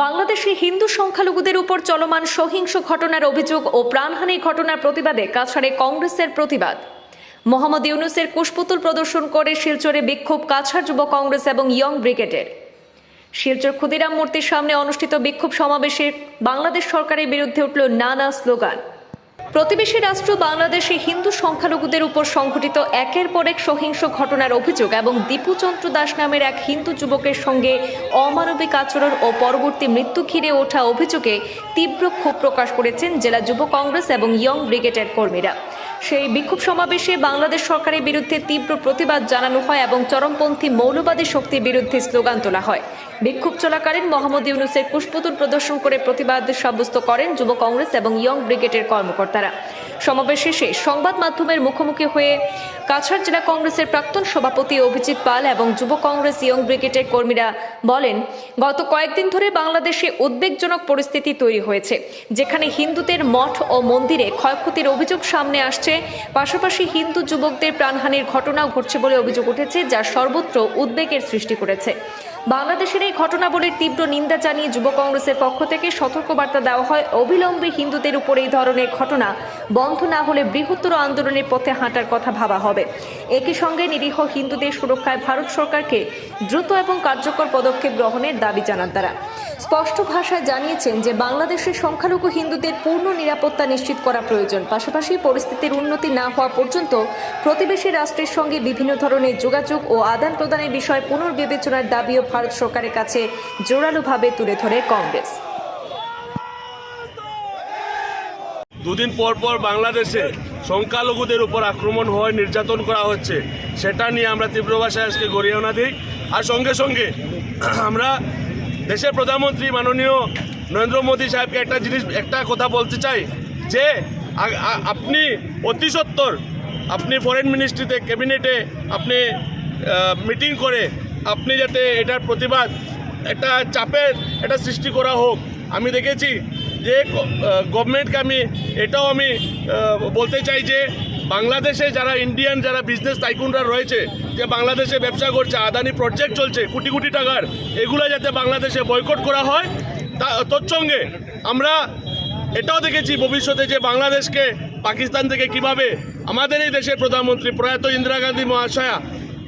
বাংলাদেশে হিন্দু সংখ্যালঘুদের উপর চলমান সহিংস ঘটনার অভিযোগ ও প্রাণহানির ঘটনার প্রতিবাদে কাছাড়ে কংগ্রেসের প্রতিবাদ। মোহাম্মদ ইউনুসের কুশপুতুল প্রদর্শন করে শিলচরে বিক্ষোভ কাছাড় যুব কংগ্রেস এবং ইয়ং ব্রিগেডের। শিলচর ক্ষুদিরাম মূর্তির সামনে অনুষ্ঠিত বিক্ষোভ সমাবেশে বাংলাদেশ সরকারের বিরুদ্ধে উঠল নানা স্লোগান। প্রতিবেশী রাষ্ট্র বাংলাদেশে হিন্দু সংখ্যালঘুদের উপর সংঘটিত একের পর এক সহিংস ঘটনার অভিযোগ এবং দীপুচন্দ্র দাস নামের এক হিন্দু যুবকের সঙ্গে অমানবিক আচরণ ও পরবর্তী মৃত্যু ঘিরে ওঠা অভিযোগে তীব্র ক্ষোভ প্রকাশ করেছেন জেলা যুব কংগ্রেস এবং ইয়ং ব্রিগেডের কর্মীরা। সেই বিক্ষোভ সমাবেশে বাংলাদেশ সরকারের বিরুদ্ধে তীব্র প্রতিবাদ জানানো হয় এবং চরমপন্থী মৌলবাদী শক্তির বিরুদ্ধে স্লোগান তোলা হয়। বিক্ষোভ চলাকালীন মোহাম্মদ ইউনুসের পুষ্পতুল প্রদর্শন করে প্রতিবাদ সাব্যস্ত করেন যুব কংগ্রেস এবং ইয়ং ব্রিগেডের কর্মকর্তারা। সমাবেশ শেষে সংবাদ মাধ্যমের মুখোমুখি হয়ে কাছাড় জেলা কংগ্রেসের প্রাক্তন সভাপতি অভিজিৎ পাল এবং যুব কংগ্রেস ইয়ং ব্রিগেডের কর্মীরা বলেন, গত কয়েকদিন ধরে বাংলাদেশে উদ্বেগজনক পরিস্থিতি তৈরি হয়েছে, যেখানে হিন্দুদের মঠ ও মন্দিরে ক্ষয়ক্ষতির অভিযোগ সামনে আসছে পাশাপাশি হিন্দু যুবকদের প্রাণহানির ঘটনাও ঘটছে বলে অভিযোগ উঠেছে, যা সর্বত্র উদ্বেগের সৃষ্টি করেছে। বাংলাদেশের এই ঘটনাবলীর তীব্র নিন্দা জানিয়ে যুব কংগ্রেসের পক্ষ থেকে সতর্কবার্তা দেওয়া হয়। অবিলম্বে হিন্দুদের উপর এই ধরনের ঘটনা বন্ধ না হলে বৃহত্তর আন্দোলনের পথে হাঁটার কথা ভাবা হবে। একই সঙ্গে নিরীহ হিন্দুদের সুরক্ষায় ভারত সরকারকে দ্রুত এবং কার্যকর পদক্ষেপ গ্রহণের দাবি জানান তারা। স্পষ্ট ভাষায় জানিয়েছেন যে বাংলাদেশের সংখ্যালঘু হিন্দুদের পূর্ণ নিরাপত্তা নিশ্চিত করা প্রয়োজন। পাশাপাশি পরিস্থিতির উন্নতি না হওয়া পর্যন্ত প্রতিবেশী রাষ্ট্রের সঙ্গে বিভিন্ন ধরনের যোগাযোগ ও আদান প্রদানের বিষয়ে পুনর্বিবেচনার দাবিও ভারত সরকারের কাছে জোরালোভাবে তুলে ধরে কংগ্রেস। দুদিন পর পর বাংলাদেশে সংখ্যালঘুদের উপর আক্রমণ হয় নির্যাতন করা হচ্ছে। সেটা নিয়ে আমরা তীব্র ভাষায় আজকে গরিয়না দিই। আর সঙ্গে সঙ্গে আমরা দেশের প্রধানমন্ত্রী মাননীয় নরেন্দ্র মোদী সাহেবকে একটা জিনিস, একটা কথা বলতে চাই, যে আপনি অতি সত্বর আপনি ফরেন মিনিস্ট্রিতে ক্যাবিনেটে আপনি মিটিং করে আপনি যাতে এটার প্রতিবাদ, একটা চাপের এটা সৃষ্টি করা হোক। আমি দেখেছি যে গভর্নমেন্টকে আমি এটাও আমি বলতে চাই যে বাংলাদেশে যারা ইন্ডিয়ান যারা বিজনেস টাইকুনরা রয়েছে, যে বাংলাদেশে ব্যবসা করছে, আদানি প্রজেক্ট চলছে, কোটি কোটি টাকার, এগুলো যাতে বাংলাদেশে বয়কট করা হয়, তা তৎসঙ্গে আমরা এটাও দেখেছি ভবিষ্যতে যে বাংলাদেশকে, পাকিস্তান থেকে কীভাবে আমাদের এই দেশের প্রধানমন্ত্রী প্রয়াত ইন্দিরা গান্ধী মহাশয়া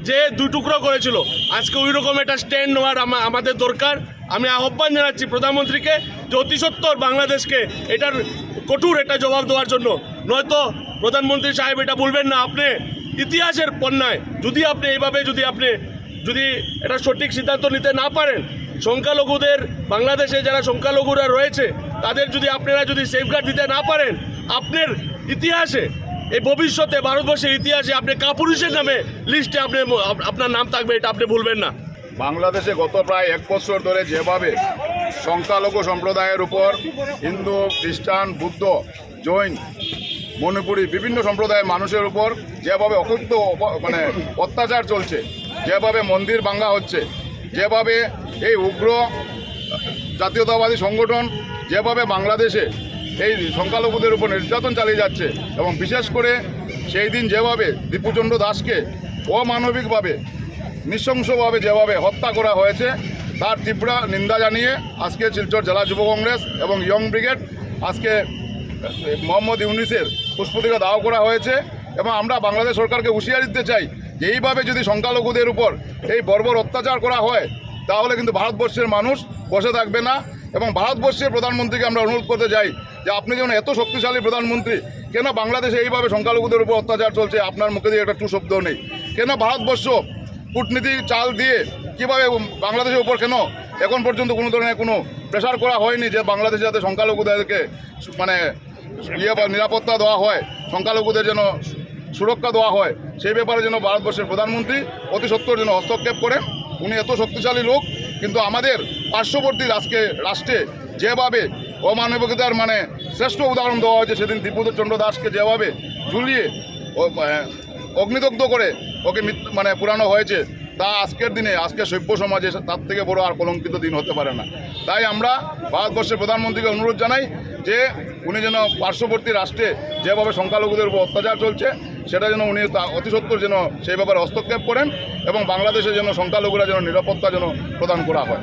যে দুই টুকরো করেছিল, আজকে ওই রকম একটা স্ট্যান্ড নেওয়ার আমাদের দরকার। আমি আহ্বান জানাচ্ছি প্রধানমন্ত্রীকে যে অতি সত্বর বাংলাদেশকে এটার কঠোর একটা জবাব দেওয়ার জন্য, নয়তো প্রধানমন্ত্রী সাহেব, এটা বলবেন না আপনি। ইতিহাসের পণ্যায় যদি আপনি এইভাবে, যদি আপনি, যদি এটা সঠিক সিদ্ধান্ত নিতে না পারেন, সংখ্যালঘুদের, বাংলাদেশে যারা সংখ্যালঘুরা রয়েছে, তাদের যদি আপনারা যদি সেফগার্ড দিতে না পারেন, আপনার ইতিহাসে, এই ভবিষ্যতে, ভারতবর্ষের ইতিহাসে আপনি কাপুরুষের নামে লিস্টে আপনি, আপনার নাম থাকবে, এটা আপনি ভুলবেন না। বাংলাদেশে গত প্রায় এক বছর ধরে যেভাবে সংখ্যালঘু সম্প্রদায়ের উপর হিন্দু, খ্রিস্টান, বুদ্ধ জৈন মণিপুরি বিভিন্ন সম্প্রদায়ের মানুষের উপর যেভাবে অকথ্য মানে অত্যাচার চলছে, যেভাবে মন্দির ভাঙ্গা হচ্ছে, যেভাবে এই উগ্র জাতীয়তাবাদী সংগঠন, যেভাবে বাংলাদেশে এই সংখ্যালঘুদের উপর নির্যাতন চালিয়ে যাচ্ছে এবং বিশেষ করে সেই দিন যেভাবে দীপুচন্দ্র দাসকে অমানবিকভাবে, নৃশংসভাবে যেভাবে হত্যা করা হয়েছে, তার তীব্র নিন্দা জানিয়ে আজকে শিলচর জেলা যুব কংগ্রেস এবং ইয়ং ব্রিগেড আজকে মোহাম্মদ ইউনিসের পুষ্পতিকা দাও করা হয়েছে এবং আমরা বাংলাদেশ সরকারকে হুঁশিয়ারি দিতে চাই যে এইভাবে যদি সংখ্যালঘুদের উপর এই বর্বর অত্যাচার করা হয়, তাহলে কিন্তু ভারতবর্ষের মানুষ বসে থাকবে না। এবং ভারতবর্ষের প্রধানমন্ত্রীকে আমরা অনুরোধ করতে চাই যে আপনি যেমন এত শক্তিশালী প্রধানমন্ত্রী, কেন বাংলাদেশে এইভাবে সংখ্যালঘুদের উপর অত্যাচার চলছে? আপনার মুখে দিয়ে একটা টু শব্দ নেই। কেন ভারতবর্ষ কূটনীতি চাল দিয়ে কীভাবে বাংলাদেশের উপর কেন এখন পর্যন্ত কোনো ধরনের কোনো প্রেশার করা হয়নি যে বাংলাদেশে যাতে সংখ্যালঘুদেরকে মানে ইয়ে বা নিরাপত্তা দেওয়া হয়, সংখ্যালঘুদের যেন সুরক্ষা দেওয়া হয়, সেই ব্যাপারে যেন ভারতবর্ষের প্রধানমন্ত্রী অতি সত্তর যেন হস্তক্ষেপ করেন। উনি এত শক্তিশালী লোক, কিন্তু আমাদের পার্শ্ববর্তী রাষ্ট্রে রাষ্ট্রে যেভাবে অমানবিকতার মানে শ্রেষ্ঠ উদাহরণ দেওয়া হয়েছে, সেদিন দীপুচন্দ্র দাসকে যেভাবে ঝুলিয়ে, ও অগ্নিদগ্ধ করে ওকে মানে পুরানো হয়েছে তা আজকের দিনে, আজকে সভ্য সমাজে তার থেকে বড় আর কলঙ্কিত দিন হতে পারে না। তাই আমরা ভারতবর্ষের প্রধানমন্ত্রীকে অনুরোধ জানাই যে, উনি যেন পার্শ্ববর্তী রাষ্ট্রে যেভাবে সংখ্যালঘুদের উপর অত্যাচার চলছে, সেটা যেন উনি অতি সত্তর যেন সেই ব্যাপারে হস্তক্ষেপ করেন এবং বাংলাদেশে যেন সংখ্যালঘুরা যেন নিরাপত্তা যেন প্রদান করা হয়।